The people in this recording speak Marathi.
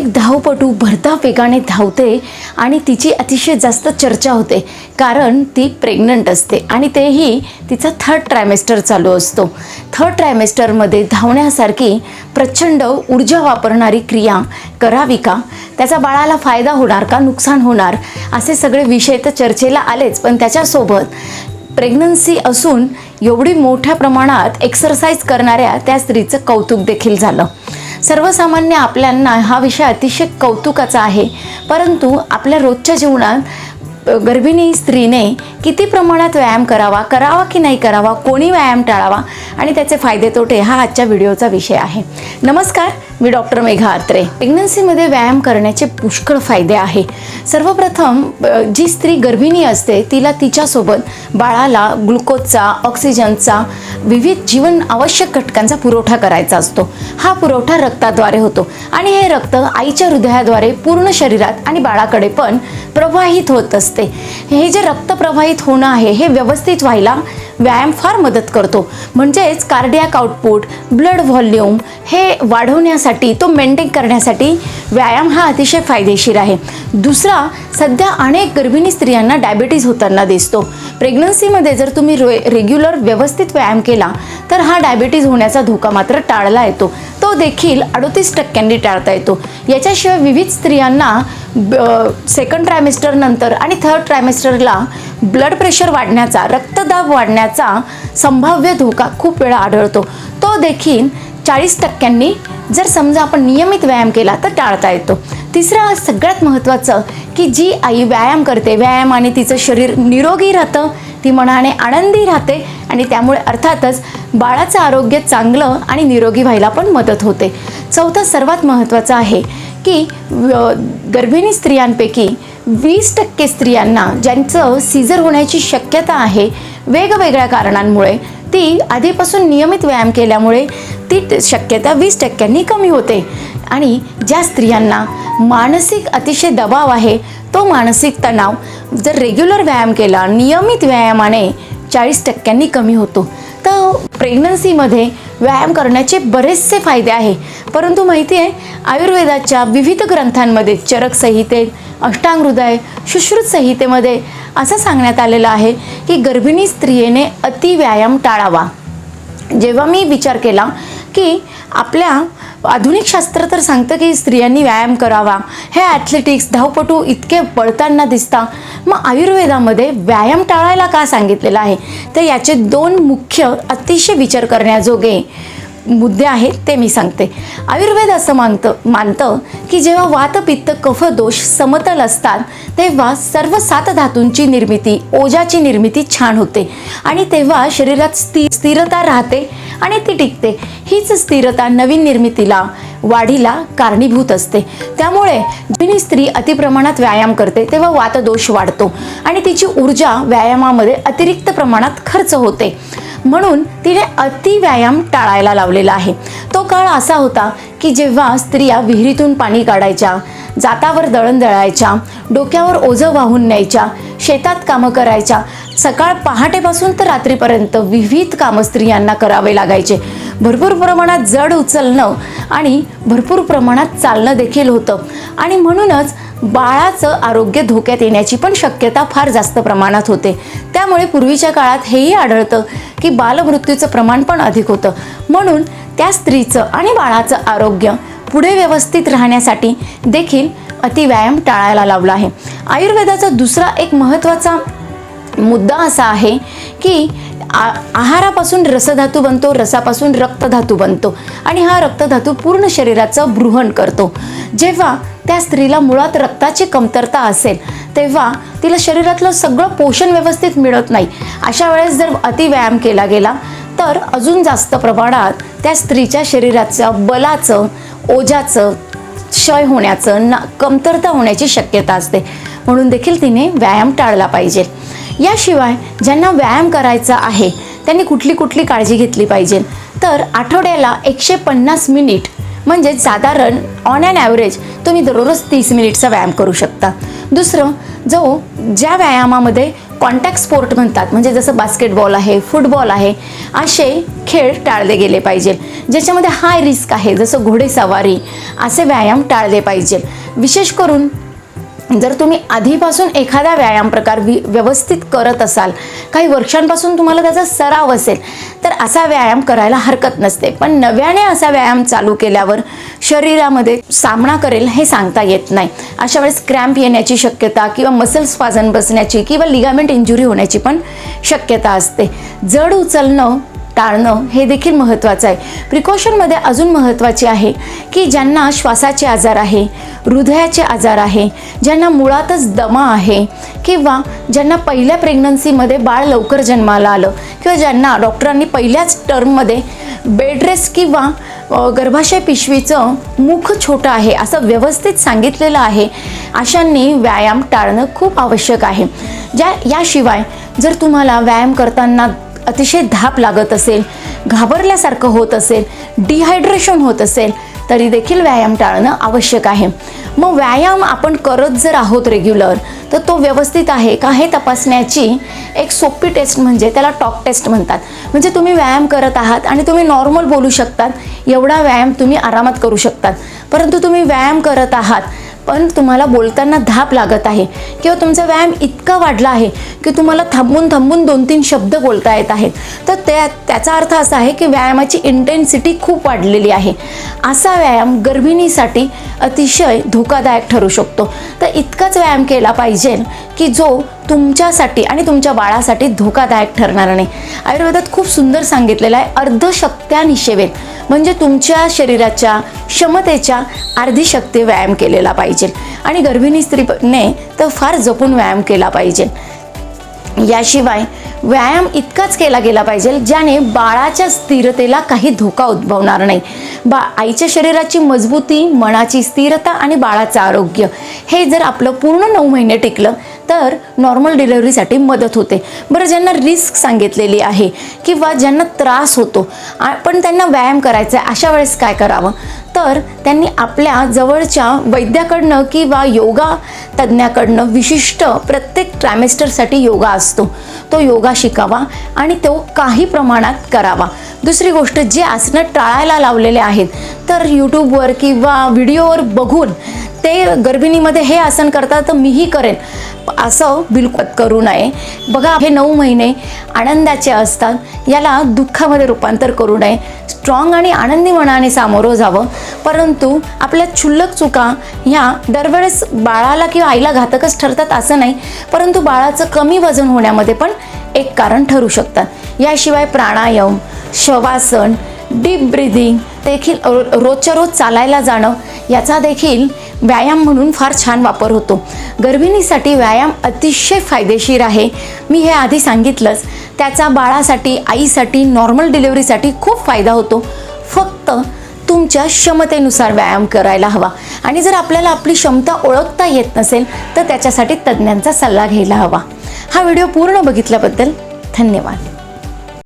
एक धावपटू भरता वेगाने धावते आणि तिची अतिशय जास्त चर्चा होते कारण ती प्रेग्नंट असते आणि तेही तिचा थर्ड ट्रायमेस्टर चालू असतो. थर्ड ट्रायमेस्टरमध्ये धावण्यासारखी प्रचंड ऊर्जा वापरणारी क्रिया करावी का? त्याचा बाळाला फायदा होणार का? नुकसान होणार? असे सगळे विषय तर चर्चेला आलेच पण त्याच्यासोबत प्रेग्नन्सी असून एवढी मोठ्या प्रमाणात एक्सरसाइज करणाऱ्या त्या स्त्रीचं कौतुक देखील झालं. सर्वसामान्य आपल्यांना हा विषय अतिशय कौतुकाचा आहे. परंतु आपल्या रोजच्या जीवनात गर्भिणी स्त्रीने किती प्रमाणात व्यायाम करावा करावा की नाही करावा कोणी व्यायाम टाळावा आणि त्याचे फायदे तोटे हा आजच्या व्हिडिओचा विषय आहे. नमस्कार मी डॉक्टर मेघा आत्रे. प्रेग्नन्सीमध्ये व्यायाम करण्याचे पुष्कळ फायदे आहे. सर्वप्रथम जी स्त्री गर्भिणी असते तिला तिच्यासोबत बाळाला ग्लुकोजचा ऑक्सिजनचा विविध जीवन आवश्यक घटकांचा पुरवठा करायचा असतो. हा पुरवठा रक्ताद्वारे होतो आणि हे रक्त आईच्या हृदयाद्वारे पूर्ण शरीरात आणि बाळाकडे पण प्रवाहित होत असते. हे जे रक्त प्रवाहित होणं आहे हे व्यवस्थित व्हायला व्यायाम फार मदत करतो. म्हणजेच कार्डियाक आउटपुट ब्लड व्हॉल्यूम हे वाढवण्यासाठी तो मेंटेन करण्यासाठी व्यायाम हा अतिशय फायदेशीर आहे. दुसरा सध्या अनेक गर्भिणी स्त्रियांना डायबिटीज होताना दिसतो. प्रेग्नन्सीमध्ये जर तुम्ही रे रेग्युलर व्यवस्थित व्यायाम केला तर हा डायबिटीज होण्याचा धोका मात्र टाळला येतो. तो देखील अडतीस टक्क्यांनी टाळता येतो. याच्याशिवाय विविध स्त्रियांना सेकंड ट्रायमेस्टर नंतर आणि थर्ड ट्रायमेस्टरला ब्लड प्रेशर वाढण्याचा रक्तदाब वाढण्याचा संभाव्य धोका खूप वेळा आढळतो. तो देखील चाळीस टक्क्यांनी जर समजा आपण नियमित व्यायाम केला तर टाळता येतो. तिसरं सगळ्यात महत्त्वाचं की जी आई व्यायाम करते व्यायामाने तिचं शरीर निरोगी राहतं ती मनाने आनंदी राहते आणि त्यामुळे अर्थातच बाळाचं आरोग्य चांगलं आणि निरोगी व्हायला पण मदत होते. चौथं सर्वात महत्त्वाचं आहे की गर्भिणी स्त्रियांपैकी वीस टक्के स्त्रियांना ज्यांचं सीझर होण्याची शक्यता आहे वेगवेगळ्या कारणांमुळे ती आधीपासून नियमित व्यायाम केल्यामुळे ती शक्यता वीस टक्क्यांनी कमी होते. आणि ज्या स्त्रियांना मानसिक अतिशय दबाव आहे तो मानसिक तणाव जर रेग्युलर व्यायाम केला नियमित व्यायामाने चाळीस टक्क्यांनी कमी होतो. तर प्रेग्नन्सीमध्ये व्यायाम करण्याचे बरेचसे फायदे आहे. परंतु माहिती आहे आयुर्वेदाच्या विविध ग्रंथांमध्ये चरक संहितेत अष्टांग हृदय सुश्रुत संहितेमध्ये असं सांगण्यात आलेलं आहे की गर्भिणी स्त्रियेने अति व्यायाम टाळावा. जेव्हा मी विचार केला की आपल्या आधुनिक शास्त्र तर सांगतं की स्त्रियांनी व्यायाम करावा. हे ॲथलेटिक्स धावपटू इतके पळताना दिसता. मग आयुर्वेदामध्ये व्यायाम टाळायला का सांगितलेलं आहे? तर याचे दोन मुख्य अतिशय विचार करण्याजोगे मुद्दे आहेत ते मी सांगते. आयुर्वेद असं मानतं मानतं की जेव्हा वातपित्त कफ दोष समतल असतात तेव्हा सर्व सात धातूंची निर्मिती ओजाची निर्मिती छान होते. आणि तेव्हा शरीरात स्थि स्थिरता राहते आणि ती टिकते. हीच स्थिरता नवीन निर्मितीला वाढीला कारणीभूत असते. त्यामुळे जिनी स्त्री अतिप्रमाणात व्यायाम करते तेव्हा वातदोष वाढतो आणि तिची ऊर्जा व्यायामामध्ये अतिरिक्त प्रमाणात खर्च होते. म्हणून तिने अति व्यायाम टाळायला लावलेला आहे. तो काळ असा होता की जेव्हा स्त्रिया विहिरीतून पाणी काढायच्या जातावर दळण दळायच्या डोक्यावर ओझं वाहून न्यायच्या शेतात कामं करायच्या सकाळ पहाटेपासून तर रात्रीपर्यंत विविध कामं स्त्रियांना करावे लागायचे. भरपूर प्रमाणात जड उचलणं आणि भरपूर प्रमाणात चालणं देखील होतं. आणि म्हणूनच बाळाचं आरोग्य धोक्यात येण्याची पण शक्यता फार जास्त प्रमाणात होते. त्यामुळे पूर्वीच्या काळात हेही आढळतं की बालमृत्यूचं प्रमाण पण अधिक होतं. म्हणून त्या स्त्रीचं आणि बाळाचं आरोग्य पुढे व्यवस्थित राहण्यासाठी देखील अतिव्यायाम टाळायला लावला आहे. आयुर्वेदाचा दुसरा एक महत्त्वाचा मुद्दा असा आहे की आ आहारापासून रसधातू बनतो रसापासून रक्तधातू बनतो आणि हा रक्तधातू पूर्ण शरीराचं बृहण करतो. जेव्हा त्या स्त्रीला मुळात रक्ताची कमतरता असेल तेव्हा तिला शरीरातलं सगळं पोषण व्यवस्थित मिळत नाही. अशा वेळेस जर अतिव्यायाम केला गेला तर अजून जास्त प्रमाणात त्या स्त्रीच्या शरीराचं बलाचं ओजाचं क्षय होण्याचं ना कमतरता होण्याची शक्यता असते. म्हणून देखील तिने व्यायाम टाळला पाहिजे. याशिवाय ज्यांना व्यायाम करायचा आहे त्यांनी कुठली कुठली काळजी घेतली पाहिजे? तर आठवड्याला एकशे पन्नास मिनिट म्हणजे साधारण ऑन अँड ॲव्हरेज तुम्ही दररोज तीस मिनिटचा व्यायाम करू शकता. दुसरं जो ज्या व्यायामामध्ये कॉन्टॅक्ट स्पोर्ट म्हणतात म्हणजे जसं बास्केटबॉल आहे फुटबॉल आहे असे खेळ टाळले गेले पाहिजे. ज्याच्यामध्ये हाय रिस्क आहे जसं घोडेसवारी असे व्यायाम टाळले पाहिजे. विशेष करून जर तुम्ही आधीपासून एखादा व्यायाम प्रकार वि व्यवस्थित करत असाल काही वर्षांपासून तुम्हाला त्याचा सराव असेल तर असा व्यायाम करायला हरकत नसते. पण नव्याने असा व्यायाम चालू केल्यावर शरीरामध्ये सामना करेल हे सांगता येत नाही. अशा वेळेस क्रॅम्प येण्याची शक्यता किंवा मसल्स पाजन बसण्याची किंवा लिगामेंट इंजुरी होण्याची पण शक्यता असते. जड उचलणं टाळणं हे देखील महत्त्वाचं आहे. प्रिकॉशनमध्ये अजून महत्त्वाचे आहे की ज्यांना श्वासाचे आजार आहे हृदयाचे आजार आहे ज्यांना मुळातच दमा आहे किंवा ज्यांना पहिल्या प्रेग्नन्सीमध्ये बाळ लवकर जन्माला आलं किंवा ज्यांना डॉक्टरांनी पहिल्याच टर्ममध्ये बेडरेस्ट किंवा गर्भाशय पिशवीचं मुख छोटं आहे असं व्यवस्थित सांगितलेलं आहे अशांनी व्यायाम टाळणं खूप आवश्यक आहे. ज्या याशिवाय जर तुम्हाला व्यायाम करताना अतिशय धाप लागत असेल घाबरल्यासारखं होत असेल डिहायड्रेशन होत असेल तरी देखील व्यायाम टाळणं आवश्यक आहे. मग व्यायाम आपण करत जर आहोत रेग्युलर तर तो व्यवस्थित आहे का हे तपासण्याची एक सोपी टेस्ट म्हणजे त्याला टॉक टेस्ट म्हणतात. म्हणजे तुम्ही व्यायाम करत आहात आणि तुम्ही नॉर्मल बोलू शकतात एवढा व्यायाम तुम्ही आरामात करू शकतात. परंतु तुम्ही व्यायाम करत आहात पण तुम्हाला बोलताना धाप लागत आहे किंवा तुमचा व्यायाम इतका वाढला आहे की तुम्हाला थांबून थांबून दोन तीन शब्द बोलता येत आहेत. तर त्या त्याचा अर्थ असा आहे की व्यायामाची इंटेन्सिटी खूप वाढलेली आहे. असा व्यायाम गर्भिणीसाठी अतिशय धोकादायक ठरू शकतो. तर इतकाच व्यायाम केला पाहिजे की जो तुमच्यासाठी आणि तुमच्या बाळासाठी धोकादायक ठरणार नाही. आयुर्वेदात खूप सुंदर सांगितलेलं आहे अर्धशक्त्या निषेवेत म्हणजे तुमच्या शरीराच्या क्षमतेच्या अर्धी शक्ती व्यायाम केलेला पाहिजे. आणि गर्भिणी स्त्रीने तर फार जपून व्यायाम केला पाहिजे. याशिवाय व्यायाम इतकाच केला गेला पाहिजे ज्याने बाळाच्या स्थिरतेला काही धोका उद्भवणार नाही. बा आईच्या शरीराची मजबूती मनाची स्थिरता आणि बाळाचं आरोग्य हे जर आपलं पूर्ण नऊ महिने टिकलं तर नॉर्मल डिलेवरीसाठी मदत होते. बरं ज्यांना रिस्क सांगितलेली आहे किंवा ज्यांना त्रास होतो पण त्यांना व्यायाम करायचा आहे अशा वेळेस काय करावं? तर त्यांनी आपल्या जवळच्या वैद्याकडनं किंवा योगा तज्ज्ञाकडनं विशिष्ट प्रत्येक ट्रॅमेस्टरसाठी योगा असतो. तो योगा शिकावा आणि तो काही प्रमाणात करावा. दुसरी गोष्ट जे आसनं टाळायला लावलेले आहेत तर यूट्यूबवर किंवा व्हिडिओवर बघून ते गर्भिणीमध्ये हे आसन करतात तर मीही करेन. असं बिलकुल करू नये. बघा हे नऊ महिने आनंदाचे असतात. याला दुःखामध्ये रूपांतर करू नये. स्ट्रॉंग आणि आनंदी मनाने सामोरं जावं. परंतु आपल्या क्षुल्लक चुका ह्या दरवेळेस बाळाला किंवा आईला घातकच ठरतात असं नाही. परंतु बाळाचं कमी वजन होण्यामध्ये पण एक कारण ठरू शकतात. याशिवाय प्राणायाम शवासन डीप ब्रिदिंग देखील रोजच्या रोज चालायला जाणं याचा देखील व्यायाम म्हणून फार छान वापर होतो. गर्भिणीसाठी व्यायाम अतिशय फायदेशीर आहे. मी हे आधी सांगितलंच. त्याचा बाळासाठी आईसाठी नॉर्मल डिलिव्हरीसाठी खूप फायदा होतो. फक्त तुमच्या क्षमतेनुसार व्यायाम करायला हवा. आणि जर आपल्याला आपली क्षमता ओळखता येत नसेल तर त्याच्यासाठी तज्ज्ञांचा सल्ला घ्यायला हवा. हा व्हिडिओ पूर्ण बघितल्याबद्दल धन्यवाद.